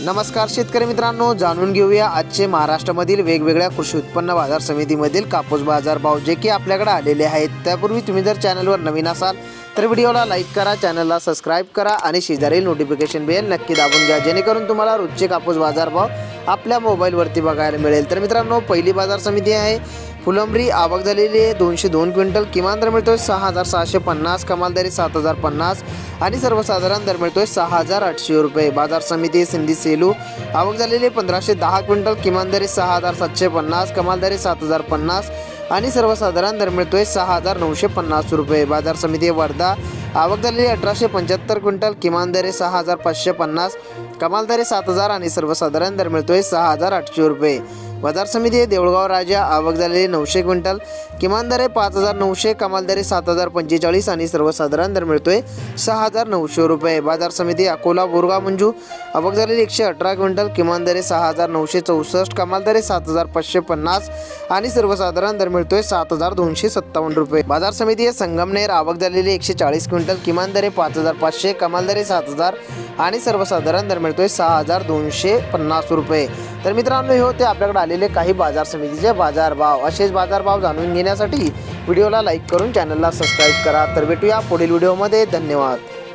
नमस्कार शेतकरी मित्रांनो जाणून घेऊया आजचे महाराष्ट्रामधील वेगवेगळ्या कृषी उत्पन्न बाजार समितीमधील कापूस बाजार भाव जे की आपल्याकडे आलेले आहेत. त्यापूर्वी तुम्ही जर चॅनलवर नवीन असाल तर व्हिडिओला लाईक करा चॅनलला सबस्क्राईब करा आणि शेजारील नोटिफिकेशन बेल नक्की दाबून घ्या जेणेकरून तुम्हाला रोजचे कापूस बाजारभाव आपल्या मोबाईलवरती बघायला मिळेल. तर मित्रांनो पहिली बाजार समिती आहे. फुलंबरी आवक झालेली आहे. दोनशे दोन क्विंटल किमान दर मिळतोय सहा हजार सहाशे पन्नास कमाल दरी सात हजार पन्नास आणि सर्वसाधारण दर मिळतोय सहा हजार आठशे रुपये. बाजार समिती सिंधी सेलू आवक झालेली पंधराशे दहा क्विंटल किमान दरी सहा हजार सातशे पन्नास कमाल दरी सात हजार पन्नास आणि सर्वसाधारण दर मिळतोय सहा हजार नऊशे पन्नास रुपये. बाजार समिती वर्धा आवक झालेली अठराशे पंच्याहत्तर क्विंटल किमान दरे सहा हजार पाचशे पन्नास कमाल दरे सात हजार आणि सर्वसाधारण दर मिळतोय सहा हजार आठशे रुपये. बाजार समिती देऊळगाव राजा आवक झालेली नऊशे क्विंटल. किमान दर आहे पाच हजार नऊशे कमाल दर आहे सात हजार पंचेचाळीस आणि सर्वसाधारण दर मिळतोय सहा हजार नऊशे रुपये. बाजार समिती अकोला बोरगाव मंजू आवक झालेली एकशे अठरा क्विंटल. किमान दर आहे सहा हजार नऊशे चौसष्ट कमाल दर आहे सात हजार पाचशे पन्नास आणि सर्वसाधारण दर मिळतोय सात हजार दोनशे सत्तावन्न रुपये. बाजार समिती आहे संगमनेर आवक झालेली एकशे चाळीस क्विंटल. किमान दर आहे पाच हजार पाचशे कमाल दर आहे सात हजार आणि सर्वसाधारण दर मिळतोय सहा हजार दोनशे पन्नास रुपये. तर मित्रांनो हे होते आपल्याकडे आलेले काही बाजार समितीचे बाजार भाव असेच बाजार भाव जाणून घेण्यासाठी व्हिडिओला लाईक करून चॅनलला सबस्क्राईब करा. तर भेटूया पुढील व्हिडिओमध्ये. धन्यवाद.